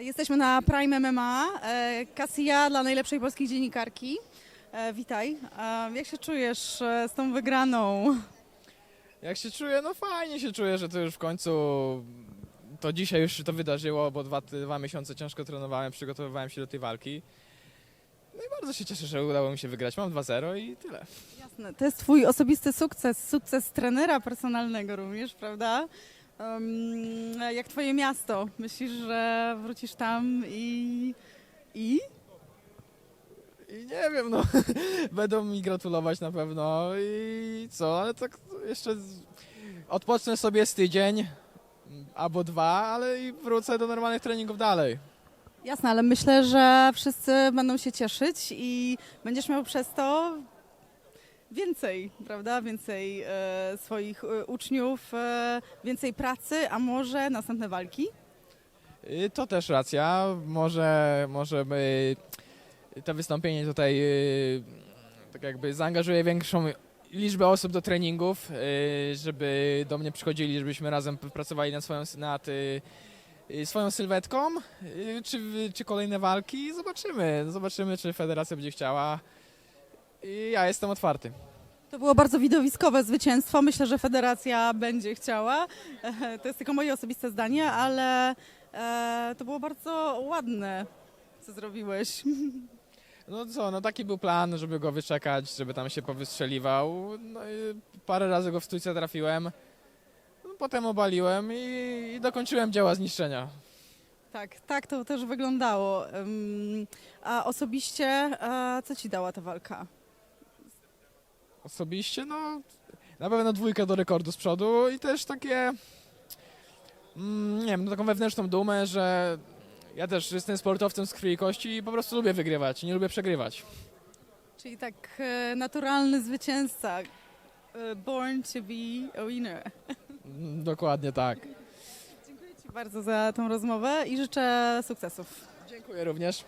Jesteśmy na Prime MMA. E, Kasia dla najlepszej polskiej dziennikarki. E, Witaj. E, Jak się czujesz e, z tą wygraną? Jak się czuję? No fajnie się czuję, że to już w końcu to dzisiaj już się to wydarzyło, bo dwa, dwa miesiące ciężko trenowałem, przygotowywałem się do tej walki. No i bardzo się cieszę, że udało mi się wygrać. Mam 2-0 i tyle. Jasne, to jest twój osobisty sukces, sukces trenera personalnego również, prawda? Em, jak twoje miasto? Myślisz, że wrócisz tam i... i? I nie wiem, no będą mi gratulować na pewno i co, ale tak jeszcze odpocznę sobie z tydzień albo dwa, ale i wrócę do normalnych treningów dalej. Jasne, ale myślę, że wszyscy będą się cieszyć i będziesz miał przez to więcej, prawda? Więcej e, swoich e, uczniów, e, więcej pracy, a może następne walki? Y, To też racja. Może, może by to wystąpienie tutaj y, tak jakby zaangażuje większą liczbę osób do treningów, y, żeby do mnie przychodzili, żebyśmy razem pracowali nad swoją, nad, swoją sylwetką, czy, czy kolejne walki. Zobaczymy. Zobaczymy, czy federacja będzie chciała. I ja jestem otwarty. To było bardzo widowiskowe zwycięstwo. Myślę, że federacja będzie chciała. To jest tylko moje osobiste zdanie, ale e, to było bardzo ładne, co zrobiłeś. No co, no taki był plan, żeby go wyczekać, żeby tam się powystrzeliwał. No i parę razy go w stójce trafiłem. No, potem obaliłem i, i dokończyłem dzieła zniszczenia. Tak, tak to też wyglądało. Ym, A osobiście, e, co ci dała ta walka? Osobiście, no na pewno dwójkę do rekordu z przodu i też takie, mm, nie wiem, no, taką wewnętrzną dumę, że ja też jestem sportowcem z krwi i kości i po prostu lubię wygrywać, nie lubię przegrywać. Czyli tak e, naturalny zwycięzca. e, Born to be a winner. Mm, Dokładnie tak. Dziękuję Ci bardzo za tą rozmowę i życzę sukcesów. Dziękuję również.